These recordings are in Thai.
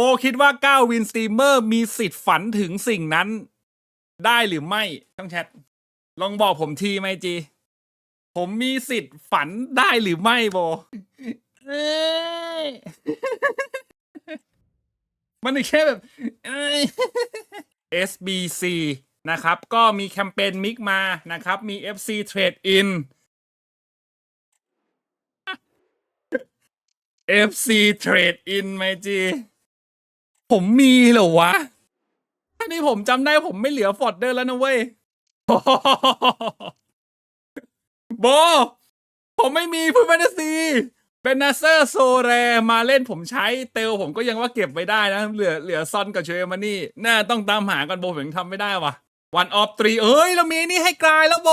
บคิดว่าก้าววินสตรีมเมอร์มีสิทธิ์ฝันถึงสิ่งนั้น ได้หรือไม่ต้องแชท ลองบอกผมทีไหมจี ผมมีสิทธิ์ฝันได้หรือไม่โบเอ้ยมันแค่แบบเอ้ย SBC นะครับ ก็มีแคมเปญมิกมานะครับ มี FC Trade In FC Trade In ไหมจี ผมมีเหรอวะถ้านี่ผมจำได้ผมไม่เหลือฟอร์ดเดอร์แล้วนะเว้ย โบ ผมไม่มีพูดแฟนตาซีเป็นนาเซอร์โซแรมาเล่นผมใช้เตลผมก็ยังว่าเก็บไว้ได้นะ เหลือเหลือซอนกับเชยมานี่ น่าต้องตามหากันโบผมยังทำไม่ได้วะวันออฟตรีเอ้ย เรามีนี่ให้กลายแล้วโบ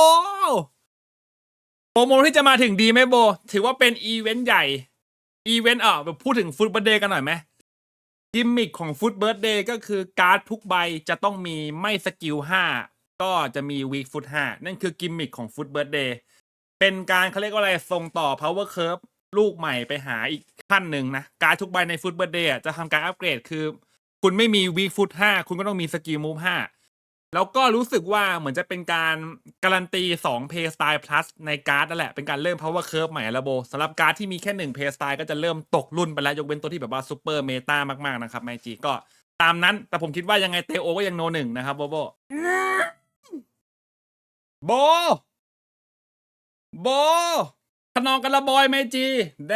โปรโมที่จะมาถึงดีไหมโบ ถือว่าเป็นอีเวนต์ใหญ่ อีเวนต์อะพูดถึงฟุตบอลเดย์กันหน่อยไหม กิมมิคของฟุตเบิร์ดเดย์ก็คือการ์ดทุกใบจะต้องมีไม่สกิลห้าก็จะมีวีคฟุตห้านั่นคือกิมมิคของฟุตเบิร์ดเดย์เป็นการเขาเรียกว่าอะไรส่งต่อ power curve ลูกใหม่ไปหาอีกขั้นหนึ่งนะ การ์ดทุกใบในฟุตเบิร์ดเดย์จะทำการอัปเกรดคือ คุณไม่มีวีคฟุตห้าคุณก็ต้องมีสกิลมูฟห้า แล้วก็รู้สึกว่าเหมือนจะเป็นการการันตี2 Play Style Plus ในการ์ดนั่นแหละ เป็นการเริ่ม Power Curve ใหม่ระบบสำหรับการ์ดที่มีแค่ 1 Play Style ก็จะเริ่มตกรุ่นไปแล้ว ยกเว้นตัวที่แบบว่าซูเปอร์เมตามาก ๆ นะครับไมจีก็ตามนั้น แต่ผมคิดว่ายังไงเตโอก็ยังโนหนึ่งนะครับโบโบโบโบขนองกันละบอยไมจีแด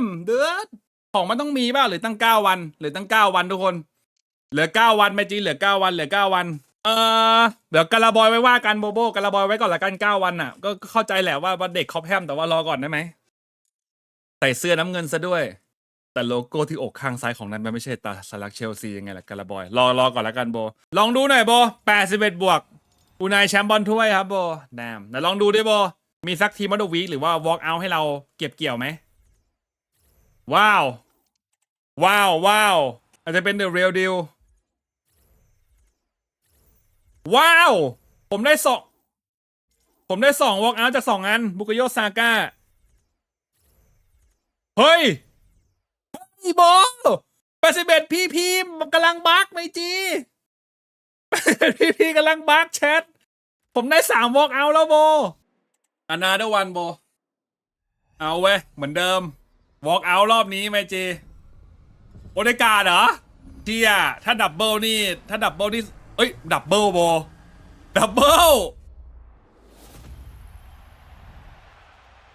มเดือดของมันต้องมีบ้างหรือตั้งเก้าวัน หรือตั้งเก้าวันทุกคน เหลือเก้าวันไมจีเหลือเก้าวันเหลือเก้าวัน เออเดี๋ยวกระบอยไว้ว่ากันโบโบกระบอยไว้ก่อนละกันเก้าวันน่ะ ก็เข้าใจแหละว่าว่าเด็กเขาแพร่มแต่ว่ารอก่อนได้ไหมใส่เสื้อน้ำเงินซะด้วย แต่โลโก้ที่อกข้างซ้ายของนั้นมันไม่ใช่ตาสลักเชลซียังไงล่ะกระบอย รอรอก่อนละกันโบ ลองดูหน่อยโบแปดสิบเอ็ดบวกอูนายแชมป์บอลถ้วยครับโบแดมแต่ลองดูดิโบ มีสักทีมอดวีหรือว่าวอล์กเอาให้เราเก็บเกี่ยวไหมว้าว ว้าวว้าวอาจจะเป็นเดอะเรียลดิว ว้าว ผมได้สองผมได้สองวอล์กเอาจากสองอัน บุกโยซาก้า เฮ้ยพี่โบแปดสิบเอ็ดพี่พีกำลังบักไหมจีพี่พีกำลังบักแชท ผมได้สามวอล์กเอาแล้วโบอนาเดวันโบ เอาเว้ย เหมือนเดิมวอล์กเอารอบนี้ไหมจีโอเดกาเหรอเทียถ้าดับเบิลนี่ ถ้าดับเบิลนี่ อ้ย ดับเบิลโบดับเบิล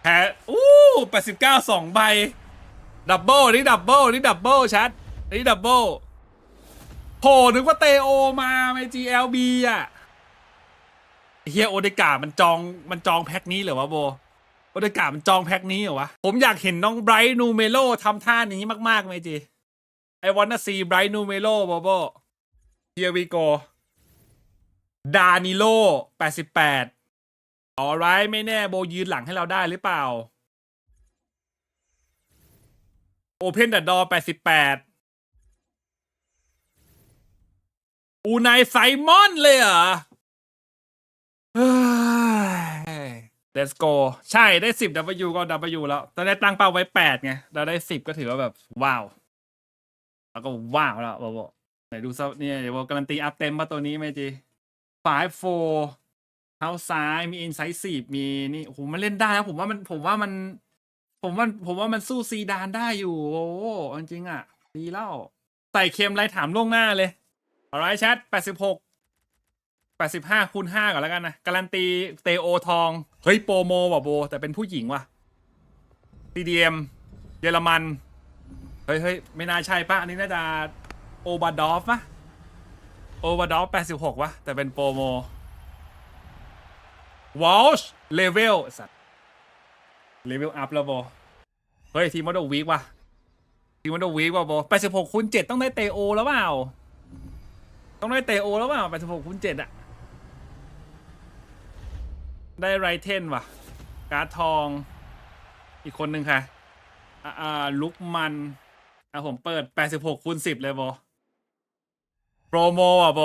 แพ้อู้แปดสิบเก้าสองใบ ดับเบิลนี่ดับเบิลนี่ดับเบิลชัดนี่ดับเบิลโหนึกว่าเตโอมาไม่ GLB อะเฮียโอเดกามันจองมันจองแพ็คนี้เหรอวะโบโอเดกามันจองแพ็คนี้เหรอวะ ผมอยากเห็นน้องไบรท์นูเมโลทำท่านี้มากๆไหมจีไอวอนน่าซีไบรท์นูเมโลโบโบเฮียวีโก ดานิโลแปดสิบแปดออไรไม่แน่โบยืนหลังให้เราได้หรือเปล่า โอเพนดัดดอแปดสิบแปดอูนายไซมอนเลยเหรอเฮ้ย Let's go ใช่ได้สิบ W ก็ W แล้วตอนแรกตั้งเป้าไว้แปดไง เราได้สิบก็ถือว่าแบบ ว้าว แล้วก็ว้าวแล้วบอกไหนดูซะเนี่ยเดี๋ยวการันตีอัพเต็มมาตัวนี้ไหมจี 5 4เท้าซ้ายมีอินไซส์สิบมีนี่โอ้โหมันเล่นได้นะผมว่ามันผมว่ามัน ผมว่าผมว่ามันสู้ซีดานได้อยู่ โอ้โหจริงๆอะ ดีแล้วใส่เค็มไรถามล่วงหน้าเลยอาไรแชทแปดสิบหกแปดสิบห้าคูณห้าก่อนแล้วกันนะ การันตีเตโอทอง เฮ้ยโปรโมว่ะโบ แต่เป็นผู้หญิงว่ะ CDM เยอรมัน เฮ้ยเฮ้ยไม่น่าใช่ปะอันนี้น่าจะโอบาดอฟปะ โอบาดอฟแปดสิบหกวะ แต่เป็นโปรโมวอลช์เลเวลสัตว์เลเวลอัพแล้วโบเฮ้ย ทีมมอดวีกว่ะ ทีมมอดวีกว่ะโบแปดสิบหกคูณเจ็ดต้องได้เตโอแล้วเปล่า ต้องได้เตโอแล้วเปล่าแปดสิบหกคูณเจ็ดอะได้ไรเทนว่ะ การ์ดทอง อีกคนหนึ่งค่ะ อ่าลุกมันอะผมเปิดแปดสิบหกคูณสิบเลยโบ โปรโมอะโบ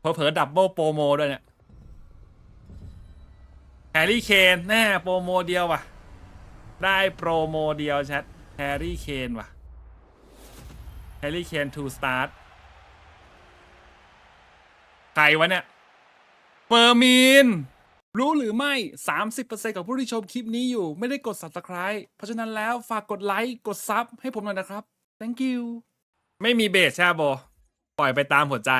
เผลอๆดับเบิลโปรโมด้วยเนี่ยแฮร์รี่เคนแน่โปรโมเดียวว่ะ ได้โปรโมเดียวแชทแฮร์รี่เคนว่ะแฮร์รี่เคนทูสตาร์ทใครวะเนี่ยเฟอร์มีนรู้หรือไม่ 30%ของผู้ที่ชมคลิปนี้อยู่ ไม่ได้กด subscribe เพราะฉะนั้นแล้วฝากกดไลค์ กดซับให้ผมหน่อยนะครับ thank you ไม่มีเบสใช่ปะ ปล่อยไปตามหัวใจ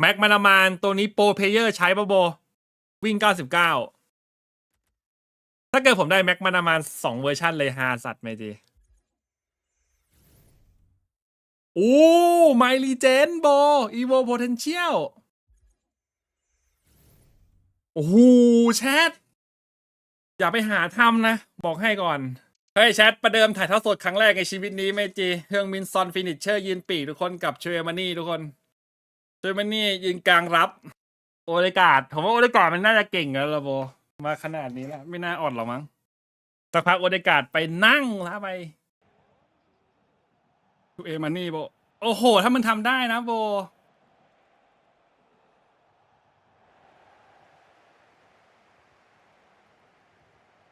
แม็กมานามานตัวนี้โปรเพเยอร์ใช้ปะโบ วิ่ง 99 ถ้าเกิดผมได้แม็กมานามานสองเวอร์ชันเลยฮาสัตว์ไหมจีโอ้ไมลีเจนโบอีโวโพเทนเชียลโอ้โหแชท อย่าไปหาทำนะ บอกให้ก่อน เฮ้ยแชทประเดิมถ่ายทอดสดครั้งแรกในชีวิตนี้ไหมจีเฮืองมินซอนฟินิชเชอร์ยืนปีกทุกคนกับเชยมานี่ทุกคนเชยมานี่ยืนกลางรับ โอเดกาดผมว่าโอเดกาดมันน่าจะเก่งแล้วละโบมาขนาดนี้แล้วไม่น่าอ่อนหรอกมั้งสักพักโอเดกาดไปนั่งล้วไปทูเอมันนี่โบโอ้โห ถ้ามันทำได้นะโบ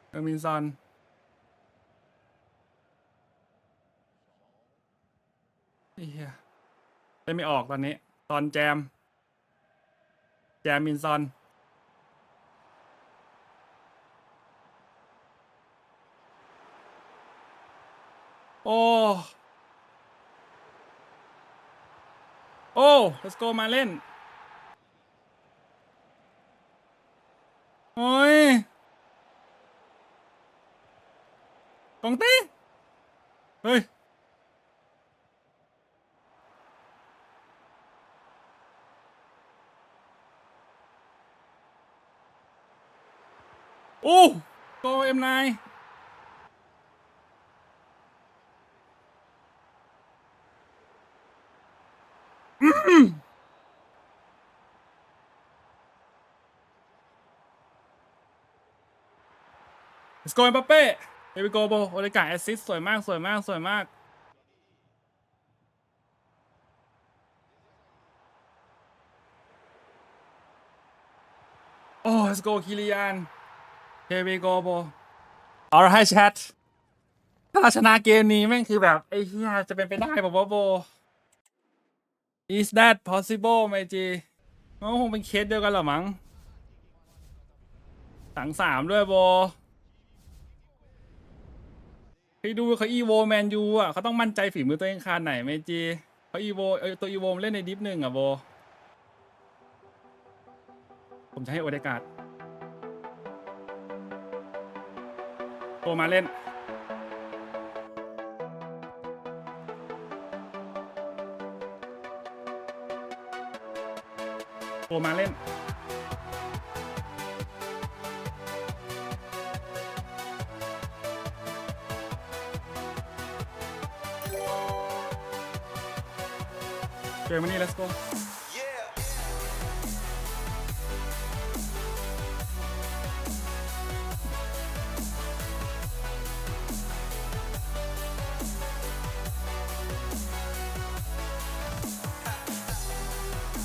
เออร์มินซอน เฮียเล่นไม่ออกตอนนี้ ตอนแจม แจมมินซอน โอ้ โอ้ let's go มาเล่น โอ้ยกองตีเฮ้ย โอ้โกเอ็มไน Let's go เอ็มบัปเป้เอวิโกโบโอเลกาแอสซิสสวยมาก สวยมาก สวยมากโอ้ let's go คิริยาน เฮวิโกโบเอาให้แชทถ้าเราชนะเกมนี้แม่งคือแบบ ไอ้เหี้ยจะเป็นไปได้ป่าวะโบ is that possible ไหมจีมันก็คงเป็นเคสเดียวกันหรอมั้งสังสามด้วยโบไปดูเขาอีโวแมนยูอะเขาต้องมั่นใจฝีมือตัวเองขนาดไหนเมจีเขาอีโวเออตัวอีโวเล่นในดิฟหนึ่งอะโบ ผมจะให้โอเดกาด ตัวมาเล่นตัวมาเล่น เจอมานี่ let's go